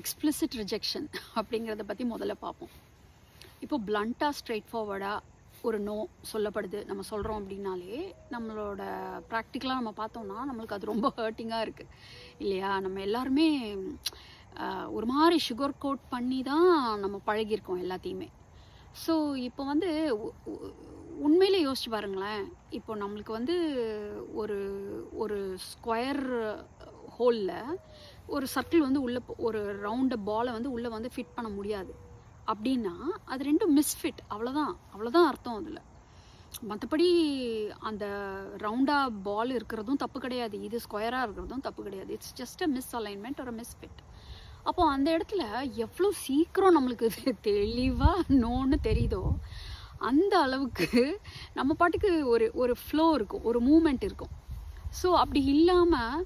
Explicit rejection அப்படிங்கிறத பற்றி முதல்ல பார்ப்போம். இப்போ பிளண்ட்டாக ஸ்ட்ரெயிட் ஃபார்வர்டாக ஒரு நோ சொல்லப்படுது. நம்ம சொல்கிறோம் அப்படின்னாலே நம்மளோட ப்ராக்டிக்கலாக நம்ம பார்த்தோம்னா நம்மளுக்கு அது ரொம்ப ஹர்ட்டிங்காக இருக்குது இல்லையா? நம்ம எல்லாருமே ஒரு மாதிரி சுகர் கோட் பண்ணி தான் நம்ம பழகியிருக்கோம் எல்லாத்தையுமே. ஸோ இப்போ வந்து உண்மையிலே யோசிச்சு பாருங்களேன். இப்போ நம்மளுக்கு வந்து ஒரு ஒரு ஸ்கொயர் ஹோலில் ஒரு சர்க்கிள் வந்து உள்ளே போ- ஒரு ரவுண்டு பாலை வந்து உள்ளே வந்து ஃபிட் பண்ண முடியாது. அப்படின்னா அது ரெண்டும் மிஸ்ஃபிட் அவ்வளோதான் அவ்வளோதான் அர்த்தம் அதில். மற்றபடி அந்த ரவுண்டாக பால் இருக்கிறதும் தப்பு கிடையாது. இது ஸ்கொயராக இருக்கிறதும் தப்பு கிடையாது. It's just a misalignment ஒரு மிஸ்ஃபிட் அப்போ அந்த இடத்துல எவ்வளோ சீக்கிரம் நம்மளுக்கு தெளிவாக நோன்னு தெரியுதோ அந்த அளவுக்கு நம்ம பாட்டுக்கு ஒரு ஒரு ஃப்ளோ இருக்கும். ஒரு மூமெண்ட் இருக்கும். ஸோ அப்படி இல்லாமல்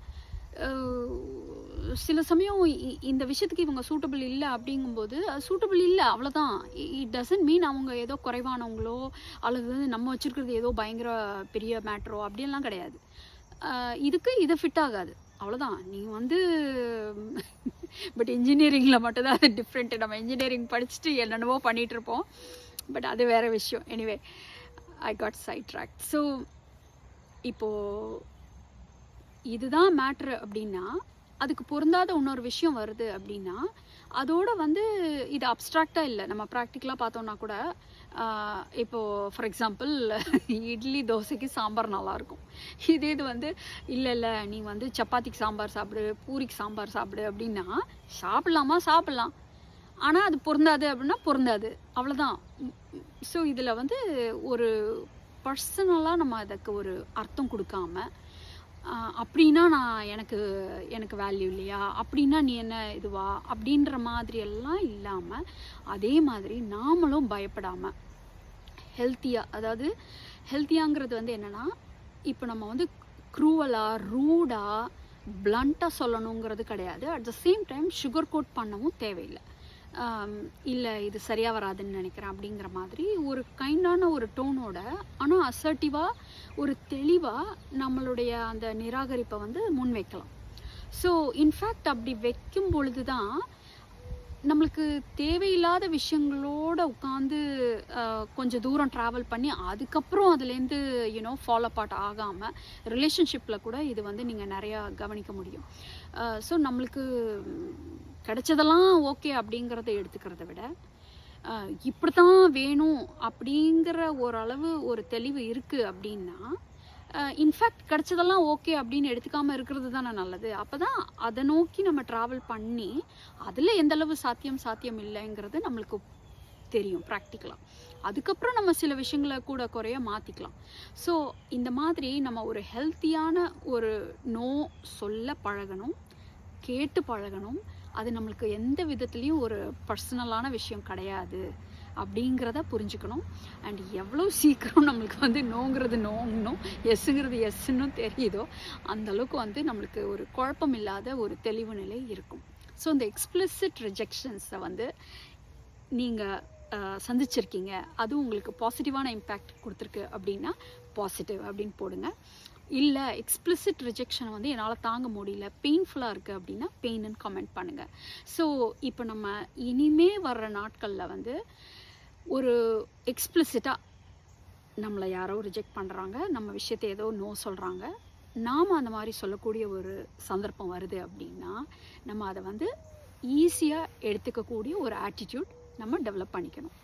சில சமயம் இ- இந்த விஷயத்துக்கு இவங்க சூட்டபிள் இல்லை அப்படிங்கும்போது சூட்டபிள் இல்லை அவ்வளோதான் இட் டசன்ட் மீன் அவங்க ஏதோ குறைவானவங்களோ அல்லது நம்ம வச்சுருக்கிறது ஏதோ பயங்கர பெரிய மேட்ரோ அப்படின்லாம் கிடையாது. இதுக்கு இது ஃபிட் ஆகாது. அவ்வளோதான் நீ வந்து பட் இன்ஜினியரிங்கில் மட்டும்தான் அது டிஃப்ரெண்ட்டு நம்ம இன்ஜினியரிங் படிச்சுட்டு என்னென்னவோ பண்ணிகிட்ருப்போம் பட் அது வேறு விஷயம். Anyway I got side track so இப்போது இதுதான் மேட்ரு அப்படின்னா அதுக்கு பொருந்தாத இன்னொரு விஷயம் வருது அப்படின்னா அதோட வந்து இது அப்ட்ராக்டாக இல்லை. நம்ம ப்ராக்டிக்கலாக பார்த்தோம்னா கூட இப்போ ஃபார் எக்ஸாம்பிள் இட்லி தோசைக்கு சாம்பார் நல்லாயிருக்கும் இதே இது வந்து இல்லை இல்லை நீ வந்து சப்பாத்திக்கு சாம்பார் சாப்பிடு பூரிக்கு சாம்பார் சாப்பிடு அப்படின்னா சாப்பிட்லாமா? சாப்பிட்லாம். ஆனால் அது பொருந்தாது அப்படின்னா பொருந்தாது. அவ்வளோதான் ஸோ இதில் வந்து ஒரு பர்சனலாக நம்ம அதுக்கு ஒரு அர்த்தம் கொடுக்காம அப்படின்னா நான் எனக்கு எனக்கு வேல்யூ இல்லையா? அப்படின்னா நீ என்ன இதுவா? அப்படின்ற மாதிரி எல்லாம் இல்லாமல் அதே மாதிரி நாமளும் பயப்படாமல் ஹெல்த்தியாக அதாவது ஹெல்த்தியாங்கிறது வந்து என்னென்னா இப்போ நம்ம வந்து க்ரூவலாக ரூடாக பிளண்ட்டாக சொல்லணுங்கிறது கிடையாது. At the same time sugar coat பண்ணவும் தேவையில்லை. இல்லை இது சரியாக வராதுன்னு நினைக்கிறேன் அப்படிங்கிற மாதிரி ஒரு கைண்டான ஒரு டோனோட ஆனால் அசர்ட்டிவாக ஒரு தெளிவாக நம்மளுடைய அந்த நிராகரிப்பை வந்து முன் வைக்கலாம் ஸோ இன்ஃபேக்ட் அப்படி வைக்கும் பொழுது தான் நம்மளுக்கு தேவையில்லாத விஷயங்களோட உட்காந்து கொஞ்சம் தூரம் ட்ராவல் பண்ணி அதுக்கப்புறம் அதுலேருந்து யூனோ ஃபாலோ பாட் ஆகாமல் ரிலேஷன்ஷிப்பில் கூட இது வந்து நீங்கள் நிறையா கவனிக்க முடியும். ஸோ நம்மளுக்கு கிடைச்சதெல்லாம் ஓகே அப்படிங்கிறத எடுத்துக்கிறத விட இப்படித்தான் வேணும் அப்படிங்கிற ஓரளவு ஒரு தெளிவு இருக்குது அப்படின்னா இன்ஃபேக்ட் கிடைச்சதெல்லாம் ஓகே அப்படின்னு எடுத்துக்காமல் இருக்கிறது தானே நல்லது. அப்போ தான் அதை நோக்கி நம்ம ட்ராவல் பண்ணி அதில் எந்தளவு சாத்தியம் சாத்தியம் இல்லைங்கிறது நம்மளுக்கு தெரியும் ப்ராக்டிக்கலாக அதுக்கப்புறம் நம்ம சில விஷயங்களை கூட குறைய மாற்றிக்கலாம் ஸோ இந்த மாதிரி நம்ம ஒரு ஹெல்த்தியான ஒரு நோ சொல்ல பழகணும் கேட்டு பழகணும் அது நம்மளுக்கு எந்த விதத்துலேயும் ஒரு பர்சனலான விஷயம் கிடையாது அப்படிங்கிறத புரிஞ்சுக்கணும். அண்ட் எவ்வளோ சீக்கிரம் நம்மளுக்கு வந்து நோங்கிறது நோங்கணும் எஸ்ஸுங்கிறது எஸ்ன்னு தெரியுதோ அந்தளவுக்கு வந்து நம்மளுக்கு ஒரு குழப்பம் இல்லாத ஒரு தெளிவு நிலை இருக்கும். ஸோ இந்த எக்ஸ்பிளிசிட் ரிஜெக்ஷன்ஸை வந்து நீங்கள் சந்திச்சிருக்கீங்க. அதுவும் உங்களுக்கு பாசிட்டிவான இம்பேக்ட் கொடுத்துருக்கு அப்படின்னா பாசிட்டிவ் அப்படின்னு போடுங்க. இல்லை எக்ஸ்பிளிசிட் ரிஜெக்ஷனை வந்து என்னால் தாங்க முடியல. பெயின்ஃபுல்லாக இருக்குது அப்படின்னா பெயின்னு கமெண்ட் பண்ணுங்கள் ஸோ இப்போ நம்ம இனிமே வர்ற நாட்களில் வந்து ஒரு எக்ஸ்பிளிசிட்டாக நம்மளை யாரோ ரிஜெக்ட் பண்ணுறாங்க நம்ம விஷயத்தை ஏதோ நோ சொல்கிறாங்க நாம் அந்த மாதிரி சொல்லக்கூடிய ஒரு சந்தர்ப்பம் வருது அப்படின்னா நம்ம அதை வந்து ஈஸியாக எடுத்துக்கக்கூடிய ஒரு ஆட்டிடியூட் நம்ம டெவலப் பண்ணிக்கணும்.